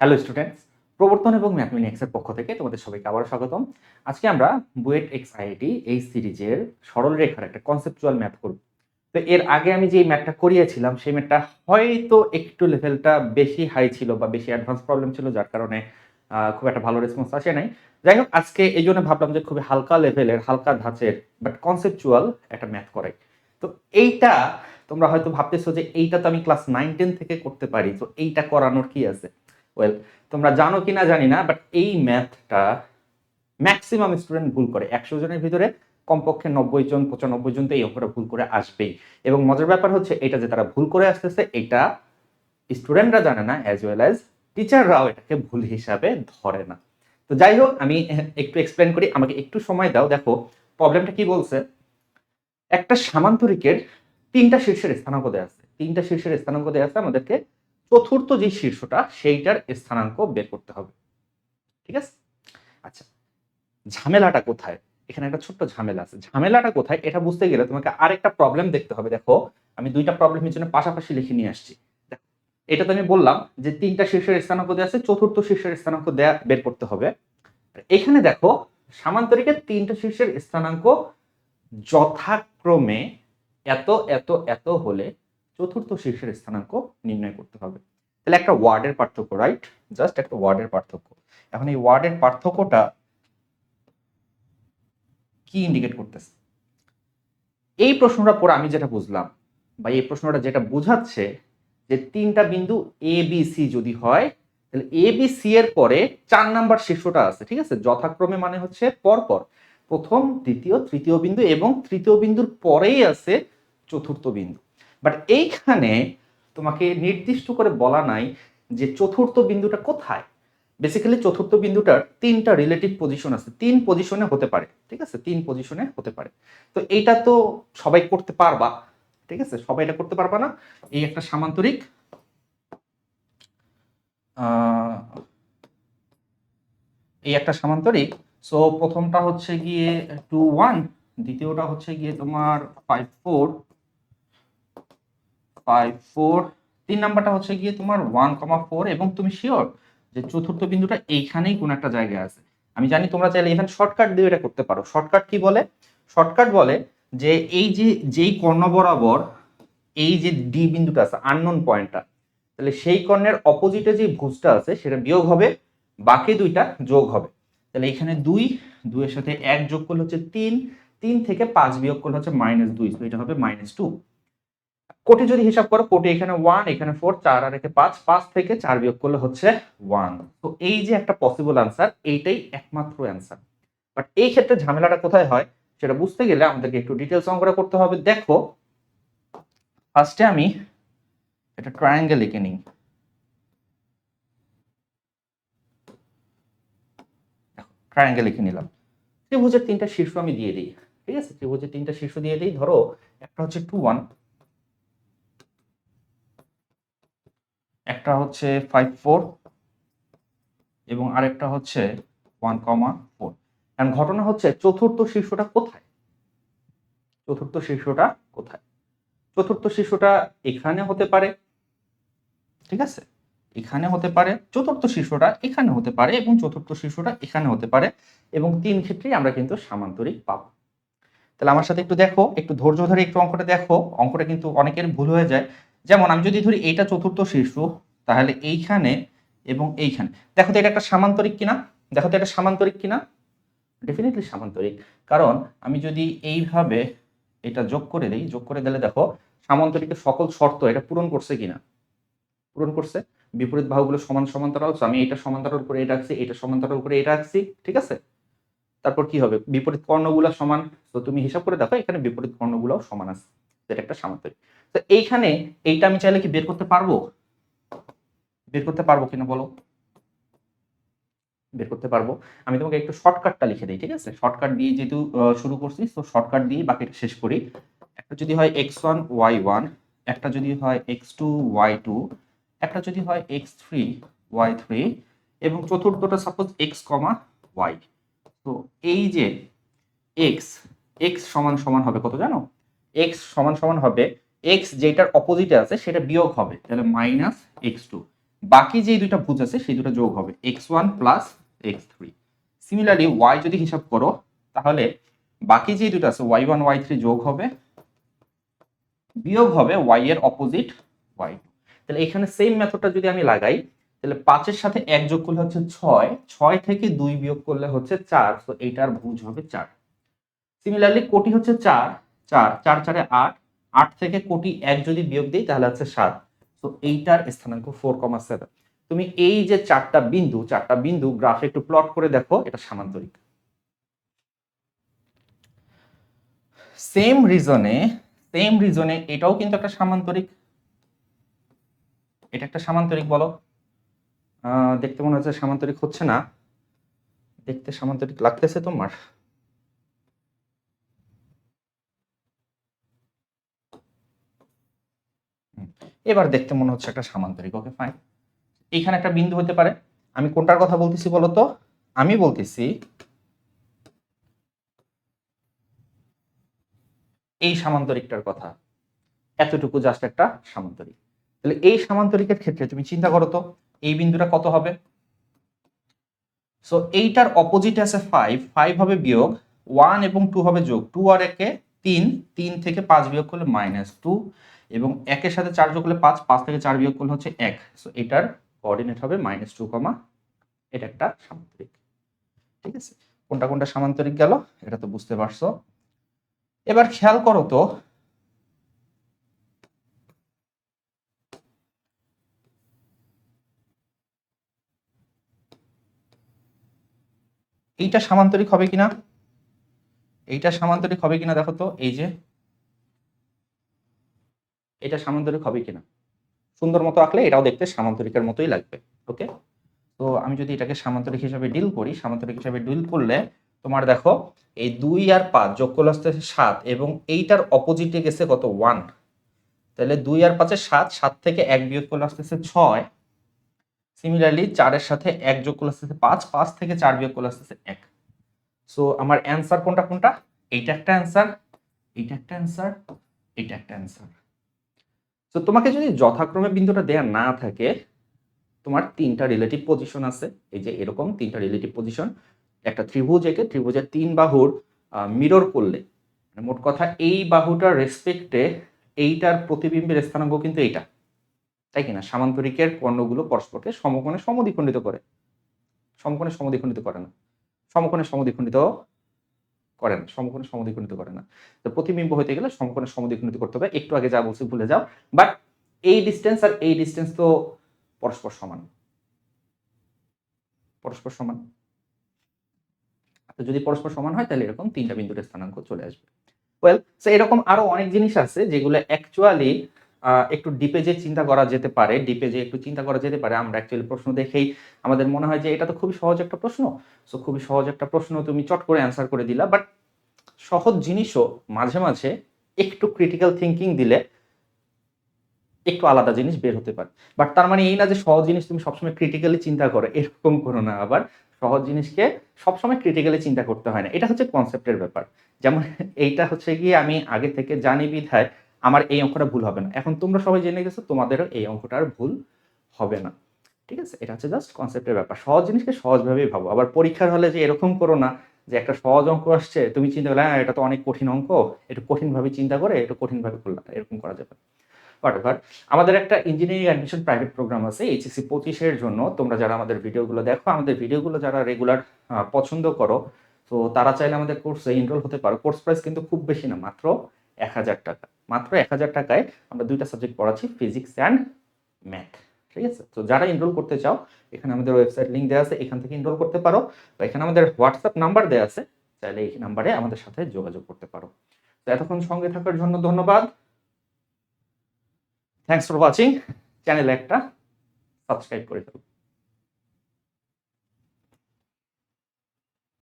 Hello students প্রবর্তন এবং ম্যাথমেটিক্সের পক্ষ থেকে তোমাদের সবাইকে আবারও স্বাগতম। আজকে আমরা বুয়েট এক্স আইআইটি এই সিরিজের সরল রেখার একটা কনসেপচুয়াল ম্যাথ করব। তো এর আগে আমি যে ম্যাথটা করিয়েছিলাম, সেই ম্যাথটা হয়তো একটু লেভেলটা বেশি হাই ছিল বা বেশি অ্যাডভান্স প্রবলেম ছিল, যার কারণে খুব একটা ভালো রেসপন্স আসে নাই। যাই হোক, আজকে এই জন্য ভাবলাম যে খুবই হালকা লেভেলের হালকা ধাঁচের বাট কনসেপচুয়াল একটা ম্যাথ করাই। তো এইটা তোমরা হয়তো ভাবতেছো যে এইটা তো আমি ক্লাস নাইন টেন থেকে করতে পারি, তো এইটা করানোর কি আছে? ওয়েল তোমরা জানো কি না জানি না বাট এই ম্যাথটা ম্যাক্সিমাম স্টুডেন্ট ভুল করে। একশো জনের ভিতরে কমপক্ষে নব্বই জন, পঁচানব্বই জন তো এই অঙ্কটা ভুল করে আসবেই। এবং মজার ব্যাপার হচ্ছে, এটা যে তারা ভুল করে আসতেছে, এটা স্টুডেন্টরা জানে না অ্যাজ ওয়েল অ্যাজ টিচাররাও এটাকে ভুল হিসাবে ধরে না। তো যাই হোক, আমি একটু এক্সপ্লেন করি, আমাকে একটু সময় দাও, দেখো প্রবলেমটা কি বলছে? একটা সামান্তরিকের তিনটা শীর্ষের স্থানাঙ্ক দেওয়া আছে। তিনটা শীর্ষের স্থানাঙ্ক দেওয়া আছে আমাদেরকে চতুর্থ যে শীর্ষটা, সেইটার স্থানাঙ্ক বের করতে হবে। ঠিক আছে? আচ্ছা ঝামেলাটা কোথায়? এখানে একটা ছোট্ট ঝামেলা আছে। ঝামেলাটা কোথায়? এটা বুঝতে গেলে তোমাকে আরেকটা প্রবলেম দেখতে হবে। দেখো, আমি দুইটা প্রবলেমের জন্য পাশাপাশি লিখে নিয়ে আসছি। এটা তো আমি বললাম যে তিনটা শীর্ষের স্থানাঙ্ক দেওয়া আছে, চতুর্থ শীর্ষের স্থানাঙ্ক দেয়া বের করতে হবে। এখানে দেখো সামান্তরিকের তিনটা শীর্ষের স্থানাঙ্ক যথাক্রমে এত এত এত হলে চতুর্থ শীর্ষের স্থানাঙ্ক নির্ণয় করতে হবে। তাহলে একটা ওয়ার্ডের পার্থক্য রাইট জাস্ট একটা ওয়ার্ডের পার্থক্য। এখন এই ওয়ার্ডের পার্থক্যটা কি ইন্ডিকেট করতেছে? এই প্রশ্নটা পরে আমি যেটা বুঝলাম, বা এই প্রশ্নটা যেটা বোঝাচ্ছে, যে তিনটা বিন্দু এ বি সি যদি হয়, তাহলে এ বি সি এর পরে চার নাম্বার শীর্ষটা আছে, ঠিক আছে? যথাক্রমে মানে হচ্ছে পরপর। প্রথম, দ্বিতীয়, তৃতীয় বিন্দু এবং তৃতীয় বিন্দুর পরেই আছে চতুর্থ বিন্দু। বাট এইখানে তোমাকে নির্দিষ্ট করে বলা নাই যে চতুর্থ বিন্দুটা কোথায়? বেসিক্যালি চতুর্থ বিন্দুটার তিনটা রিলেটিভ পজিশন আছে। তিন পজিশনে হতে পারে, ঠিক আছে? তিন পজিশনে হতে পারে। তো এইটা তো সবাই করতে পারবা, ঠিক আছে? সবাই এটা করতে পারবা না? এই একটা সামান্তরিক এই একটা সামান্তরিক। সো প্রথমটা হচ্ছে গিয়ে টু ওয়ান দ্বিতীয়টা হচ্ছে গিয়ে তোমার ফাইভ ফোর ফাইভ ফোর তিন নাম্বারটা হচ্ছে গিয়ে তোমার ওয়ান কমা ফোর এবং তুমি শিওর যে চতুর্থ বিন্দুটা এইখানেই কোন একটা জায়গায় আছে। আমি জানি তোমরা চাইলে ইভেন শর্টকাট দিয়ে এটা করতে পারো। শর্টকাট কি বলে? শর্টকাট বলে যে এই যে, যেই কর্ণ বরাবর এই যে ডি বিন্দুটা আছে আননোন পয়েন্টটা তাহলে সেই কর্ণের অপোজিটে যে ভুজটা আছে, সেটা বিয়োগ হবে, বাকি দুইটা যোগ হবে। তাহলে এখানে দুই, দুইয়ের সাথে এক যোগ করলে হচ্ছে তিন তিন থেকে পাঁচ বিয়োগ করলে হচ্ছে মাইনাস দুই এটা হবে মাইনাস টু কোটে যদি হিসাব করো, কোটি এখানে ওয়ান এখানে ফোর চার, আর একে পাঁচ পাঁচ থেকে চার বিয়োগ করলে হচ্ছে ওয়ান তো এই যে একটা পসিবল আনসার এইটাই একমাত্র অ্যান্সার বাট এই ক্ষেত্রে ঝামেলাটা কোথায় হয়, সেটা বুঝতে গেলে আমাদেরকে একটু ডিটেলস অঙ্কটা করতে হবে। দেখো ফার্স্টে আমি এটা ট্রায়াঙ্গেল এঁকে নিই। ট্রায়াঙ্গেল লিখে নিলাম। ত্রিভুজের তিনটা শীর্ষ আমি দিয়ে দিই। ঠিক আছে? ত্রিভুজের তিনটা শীর্ষ দিয়ে দিই। ধরো, একটা হচ্ছে টু ওয়ান একটা হচ্ছে ফাইভ ফোর এবং আরেকটা হচ্ছে ওয়ান কমা ফোর কারণ ঘটনা হচ্ছে চতুর্থ শীর্ষটা কোথায়? চতুর্থ শীর্ষটা কোথায়? চতুর্থ শীর্ষটা এখানে হতে পারে, ঠিক আছে? এখানে হতে পারে, চতুর্থ শীর্ষটা এখানে হতে পারে এবং চতুর্থ শীর্ষটা এখানে হতে পারে এবং তিন ক্ষেত্রেই আমরা কিন্তু সামান্তরিক পাব। তাহলে আমার সাথে একটু দেখো, একটু ধৈর্য ধরে একটু অঙ্কটা দেখো। অঙ্কটা কিন্তু অনেকের ভুল হয়ে যায়। যেমন আমি যদি ধরি এইটা চতুর্থ শীর্ষ তাহলে এইখানে এবং এইখানে। দেখো তো এটা একটা সামান্তরিক কিনা? দেখো তো এটা সামান্তরিক কিনা? ডেফিনেটলি সামান্তরিক। কারণ আমি যদি এইভাবে এটা যোগ করে দিই, যোগ করে দিলে দেখো সামান্তরিকের সকল শর্ত এটা পূরণ করছে কিনা? পূরণ করছে। বিপরীত বাহুগুলো সমান সমান্তরাল আমি এটা সমান্তরাল করে এটা আঁকছি, এটা সমান্তরাল করে এটা আঁকছি, ঠিক আছে? তারপর কি হবে? বিপরীত কর্ণগুলো সমান তো তুমি হিসাব করে দেখো এখানে বিপরীত কর্ণগুলোও সমান আছে। এটা একটা সামান্তরিক। তো এইখানে এইটা আমি চাইলে কি বের করতে পারব? বের করতে পারব কিনা বলো? বের করতে পারব। আমি তোমাকে একটু শর্টকাটটা লিখে দিই, ঠিক আছে? শর্টকাট দিয়ে যেহেতু শুরু করছি, তো শর্টকাট দিয়ে বাকিটা শেষ করি। একটা যদি হয় এক্স ওয়ান ওয়াই ওয়ান একটা যদি হয় এক্স টু ওয়াই টু একটা যদি হয় এক্স থ্রি ওয়াই থ্রি এবং চতুর্থটা সাপোজ এক্স কমা ওয়াই তো এই যে এক্স এক্স সমান সমান হবে কত জানো? এক্স সমান সমান হবে এক্স যেটার অপোজিটে আছে, সেটা বিয়োগ হবে, তাহলে মাইনাস এক্স টু বাকি যে দুইটা ভুজ আছে, সেই দুটো যোগ হবে। X one plus X three similarly Y যদি হিসাব করো, তাহলে বাকি যে দুটো আছে ওয়াই ওয়ান ওয়াই থ্রি যোগ হবে, বিয়োগ হবে ওয়াই এর অপোজিট ওয়াই তাহলে এখানে সেম মেথডটা যদি আমি লাগাই, তাহলে পাঁচের সাথে এক যোগ করলে হচ্ছে ছয় ছয় থেকে দুই বিয়োগ করলে হচ্ছে চার, তো এইটার ভুজ হবে চার। সিমিলারলি কোটি হচ্ছে চার চার চার, চারে আট আট থেকে কোটি এক যদি বিয়োগ দিই, তাহলে হচ্ছে সাত। তো এইটার স্থানাঙ্ক ফোর কমা সেভেন তুমি এই যে চারটা বিন্দু চারটা বিন্দু গ্রাফে একটু প্লট করে দেখো, এটা সামান্তরিক। সেম রিজনে সেম রিজনে এটাও কিন্তু একটা সামান্তরিক। এটা একটা সামান্তরিক বলো। দেখতে মনে হচ্ছে সামান্তরিক হচ্ছে না। দেখতে সামান্তরিক লাগতেছে তোমার। এবার দেখতে মনে হচ্ছে একটা সামান্তরিক ওকে ফাইন এইখানে একটা বিন্দু হতে পারে। আমি কোনটার কথা বলতেছি বলতো? আমি বলতেছি এই সামান্তরিকটার কথা। এতটুকু জাস্ট একটা সামান্তরিক। তাহলে এই সামান্তরিকের ক্ষেত্রে তুমি চিন্তা করো তো, এই বিন্দুটা কত হবে? সো এইটার অপোজিট আছে ফাইভ ফাইভ হবে বিয়োগ ওয়ান এবং টু হবে যোগ। টু আর একে তিন তিন থেকে পাঁচ বিয়োগ করলে মাইনাস টু এবং একের সাথে চার যোগ করলে পাঁচ পাঁচ থেকে চার বিয়োগ করলে হচ্ছে এক। সো এটার কোঅর্ডিনেট হবে মাইনাস টু কমা এটা একটা সামান্তরিক। ঠিক আছে? কোনটা কোনটা সামান্তরিক গেল? এটা তো বুঝতে পারছ। এবার খেয়াল করো তো, এইটা সামান্তরিক হবে কিনা? এইটা সামান্তরিক হবে কিনা দেখো তো, এই যে এটা সামান্তরিক হবে কিনা? সুন্দর মতো আঁকলে এটাও দেখতে সামান্তরিকের মতোই লাগবে ওকে তো আমি যদি এটাকে সামান্তরিক হিসাবে ডিল করি, সামান্তরিক হিসাবে ডিল করলে তোমার দেখো, এই দুই আর পাঁচ যোগ করলে আসতেছে সাত এবং এইটার অপোজিটে গেছে কত? ওয়ান তাহলে দুই আর পাঁচে সাত সাত থেকে এক বিয়োগ করলে আসতেছে ছয়। সিমিলারলি চারের সাথে এক যোগ করলে আসতেছে পাঁচ পাঁচ থেকে চার বিয়োগ করলে আসতেছে এক। সো আমার অ্যান্সার কোনটা কোনটা? এইটা একটা অ্যান্সার এইটা একটা অ্যান্সার এইটা একটা অ্যান্সার তো তোমাকে যদি যথাক্রমে বিন্দুটা দেয়া না থাকে, তোমার তিনটা রিলেটিভ পজিশন আছে। এই যে এরকম তিনটা রিলেটিভ পজিশন একটা ত্রিভুজ একে, ত্রিভুজের তিন বাহুর মিরর করলে মানে মোট কথা এই বাহুটার রেসপেক্টে এইটার প্রতিবিম্বের স্থানাঙ্ক কিন্তু এইটা। তাই কিনা? সামান্তরিকের কর্ণগুলো পরস্পরকে সমকোণে সমদ্বিখণ্ডিত করে। সমকোণে সমদ্বিখণ্ডিত করে না। সমকোণে সমদ্বিখণ্ডিত করে না সমকোণে সমদ্বিখণ্ডিত করে না। তো প্রতিবিম্ব হইতে গেলে সমকোণে সমদ্বিখণ্ডিত করতে হবে। একটু আগে যা বলছি ভুলে যাও। বাট এই ডিস্টেন্স আর এই ডিস্টেন্স তো পরস্পর সমান। পরস্পর সমান। তো যদি পরস্পর সমান হয়, তাহলে এরকম তিনটা বিন্দুর স্থানাঙ্ক চলে আসবে। ওয়েল সো এরকম আরও অনেক জিনিস আছে যেগুলো অ্যাকচুয়ালি একটু ডিপে যে চিন্তা করা যেতে পারে ডিপে যে একটু চিন্তা করা যেতে পারে, আমরা অ্যাকচুয়ালি প্রশ্ন দেখেই আমাদের মনে হয় যে এটা তো খুবই সহজ একটা প্রশ্ন। সো খুবই সহজ একটা প্রশ্ন তুমি চট করে অ্যান্সার করে দিলা বাট সহজ জিনিসও মাঝে মাঝে একটু ক্রিটিক্যাল থিঙ্কিং দিলে একটু আলাদা জিনিস বের হতে পারে। বাট তার মানে এই না যে সহজ জিনিস তুমি সবসময় ক্রিটিক্যালি চিন্তা করো, এরকম করো না আবার। সহজ জিনিসকে সবসময় ক্রিটিক্যালি চিন্তা করতে হয় না। এটা হচ্ছে কনসেপ্টের ব্যাপার। যেমন এইটা হচ্ছে গিয়ে আমি আগে থেকে জানি বিধায় আমার এই অঙ্কটা ভুল হবে না। এখন তোমরা সবাই জেনে গেছো, তোমাদেরও এই অঙ্কটা আর ভুল হবে না। ঠিক আছে? এটা হচ্ছে জাস্ট কনসেপ্টের ব্যাপার। সহজ জিনিসকে সহজভাবেই ভাবো। আবার পরীক্ষার হলে যে এরকম করো না যে একটা সহজ অঙ্ক আসছে, তুমি চিন্তা করলে হ্যাঁ এটা তো অনেক কঠিন অঙ্ক, একটু কঠিনভাবে চিন্তা করে, একটু কঠিনভাবে করলাম এরকম করা যাবে। হোয়াটএভার আমাদের একটা ইঞ্জিনিয়ারিং অ্যাডমিশন প্রাইভেট প্রোগ্রাম আছে এইচএসসি পঁচিশের জন্য। তোমরা যারা আমাদের ভিডিওগুলো দেখো, আমাদের ভিডিওগুলো যারা রেগুলার পছন্দ করো, তো তারা চাইলে আমাদের কোর্সে এনরোল হতে পারো। কোর্স প্রাইস কিন্তু খুব বেশি না, মাত্র এক হাজার টাকা। মাত্র এক হাজার টাকায় আমরা দুইটা সাবজেক্ট পড়াচ্ছি ফিজিক্স অ্যান্ড ম্যাথ ঠিক আছে? তো যারা এনরোল করতে চাও, এখানে আমাদের ওয়েবসাইট লিঙ্ক দেওয়া আছে, এখান থেকে এনরোল করতে পারো বা এখানে আমাদের হোয়াটসঅ্যাপ নাম্বার দেওয়া আছে, চাইলে এই নাম্বারে আমাদের সাথে যোগাযোগ করতে পারো। তো এতক্ষণ সঙ্গে থাকার জন্য ধন্যবাদ। থ্যাংকস ফর ওয়াচিং চ্যানেলে একটা সাবস্ক্রাইব করে ফেলো।